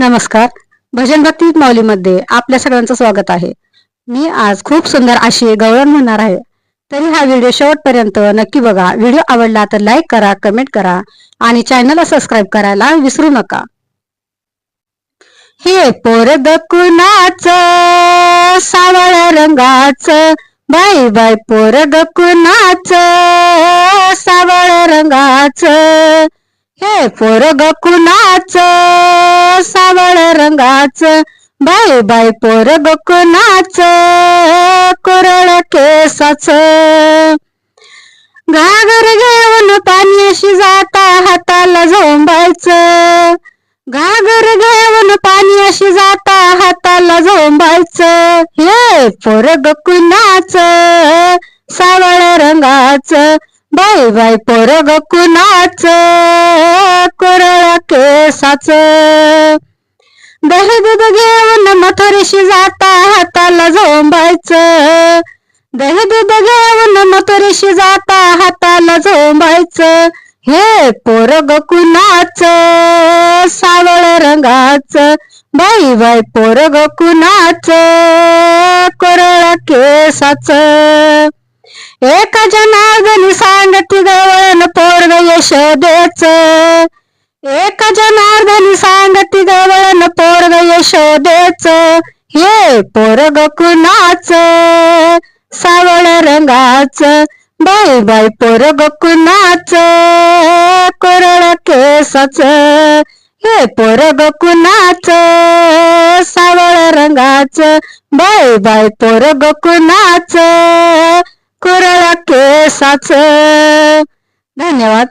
नमस्कार. भजन भक्ती माऊलीमध्ये आपल्या सगळ्यांचं स्वागत आहे. मी आज खूप सुंदर अशी गवळण म्हणणार आहे. तरी हा व्हिडिओ शेवटपर्यंत नक्की बघा. व्हिडिओ आवडला तर लाईक करा कमेंट करा आणि चॅनलला सबस्क्राईब करायला विसरू नका. हे पोर दकुनाच सावळ रंगाच बाई बाई पोर दकुनाच सावळ रंगाच हे पोरग कुणाच सावळ रंगाच बाई बाई पोरग कुणाच कोरळ केसाच. घागर घेऊन पाण्याशी जाता हाताला झोंबायचं. घागर घेऊन पाण्याशी जाता हाताला झोंबायचं. हे पोरग कुणाच सावळ रंगाच बाई बाई पोरग कुणाच? कोरळ केसाच. दही दूध घेऊन मथुरीशी जाता हाताला झोंबायचं. दही दूध घेऊन मथुरीशी जाता हाताला झोंबायचं. हे पोरग कुणाच? सावळ रंगाच. बाई बाई पोरग कुणाच? कोरळ केसाच. एका जनार्दनी सा यशोदेच. एक जनार्दन सांगती गवळण पोरग यशोदेच. हे पोरग कुणाच? सावळ रंगाच. बाई बाई पोरग कुणाच? कोरळ केसाच. हे पोरग कुणाच? सावळ रंगाच. बाई बाई पोरग कुणाच? कोरळ केसाच. धन्यवाद.